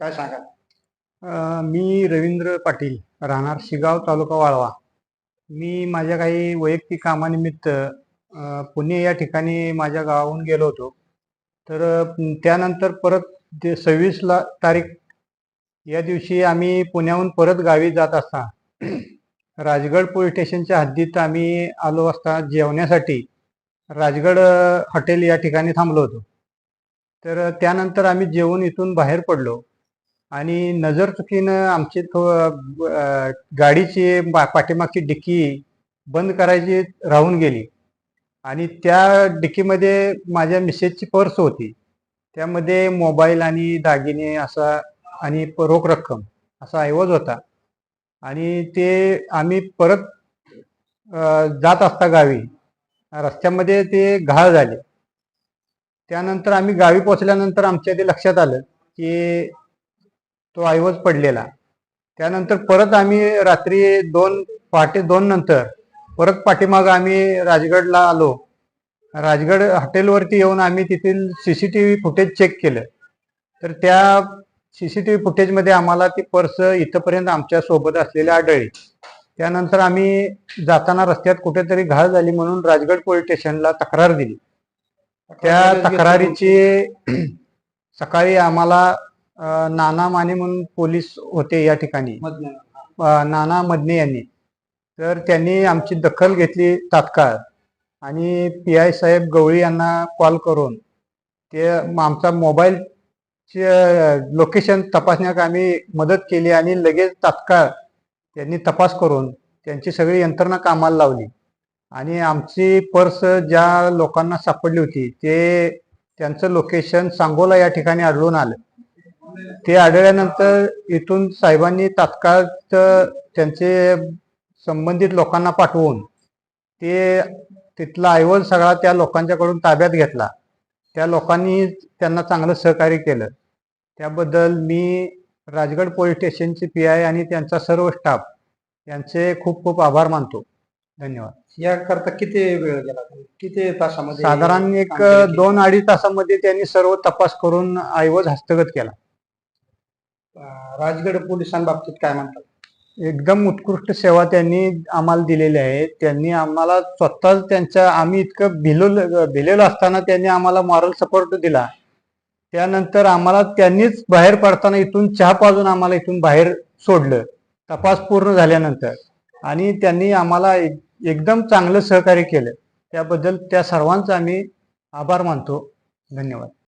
काय सांगाल? मी रवींद्र पाटील राहणार शिगाव तालुका वाळवा. मी माझ्या काही वैयक्तिक कामानिमित्त पुणे या ठिकाणी माझ्या गावाहून गेलो होतो. तर त्यानंतर परत ते सव्वीसला तारीख या दिवशी आम्ही पुण्याहून परत गावी जात असता राजगड पोलीस स्टेशनच्या हद्दीत आम्ही आलो असता जेवण्यासाठी राजगड हॉटेल या ठिकाणी थांबलो होतो. तर त्यानंतर आम्ही जेवून इथून बाहेर पडलो. आणि नजर चुकीनं आमची थो गाडीची पाठीमागची डिक्की बंद करायची राहून गेली. आणि त्या डिक्कीमध्ये माझ्या मिसेसची पर्स होती. त्यामध्ये मोबाईल आणि दागिने असा आणि प- रोख रक्कम असा ऐवज होता. आणि ते आम्ही परत जात असता गावी रस्त्यामध्ये ते घाळ झाले. त्यानंतर आम्ही गावी पोचल्यानंतर आमच्या ते लक्षात आलं की तो ऐवज पडलेला. त्यानंतर परत आम्ही रात्री दोन पहाटे दोन नंतर परत पाठीमाग आम्ही राजगडला आलो. राजगड हॉटेलवरती येऊन आम्ही तेथील सीसीटीव्ही फुटेज चेक केलं. तर त्या सीसीटीव्ही फुटेजमध्ये आम्हाला ती पर्स इथपर्यंत आमच्यासोबत असलेली आढळली. त्यानंतर आम्ही जाताना रस्त्यात कुठेतरी घाळ झाली म्हणून राजगड पोलीस स्टेशनला तक्रार दिली. त्या तक्रारीची सकाळी आम्हाला नाना माने म्हणून पोलीस होते या ठिकाणी. नाना मदने यांनी. तर त्यांनी आमची दखल घेतली तात्काळ. आणि पी आय साहेब गवळी यांना कॉल करून ते आमचा मोबाईलचे लोकेशन तपासण्यात आम्ही मदत केली आणि लगेच तात्काळ त्यांनी तपास करून त्यांची सगळी यंत्रणा कामाला लावली. आणि आमची पर्स ज्या लोकांना सापडली होती ते त्यांचं लोकेशन सांगोला या ठिकाणी आढळून आलं. ते आढळल्यानंतर इथून साहेबांनी तात्काळ त्यांचे संबंधित लोकांना पाठवून ते तिथला ऐवज सगळा त्या लोकांच्याकडून ताब्यात घेतला. त्या लोकांनी त्यांना चांगलं सहकार्य केलं. त्याबद्दल मी राजगड पोलीस स्टेशनचे पी आय आणि त्यांचा सर्व स्टाफ यांचे खूप खूप आभार मानतो. धन्यवाद. याकरता किती वेळ गेला? किती तासामध्ये साधारण एक? दोन अडीच तासामध्ये त्यांनी सर्व तपास करून ऐवज हस्तगत केला. राजगड पोलिसांबाबतीत काय म्हणतात? एकदम उत्कृष्ट सेवा त्यांनी आम्हाला दिलेली आहे. त्यांनी आम्हाला स्वतःच त्यांच्या आम्ही इतकं भिलो भिलेलो असताना त्यांनी आम्हाला मॉरल सपोर्ट दिला. त्यानंतर आम्हाला त्यांनीच बाहेर पडताना इथून चहा पाजून आम्हाला इथून बाहेर सोडलं. तपास पूर्ण झाल्यानंतर. आणि त्यांनी आम्हाला एक- एकदम चांगलं सहकार्य केलं. त्याबद्दल त्या सर्वांचा आम्ही आभार मानतो. धन्यवाद.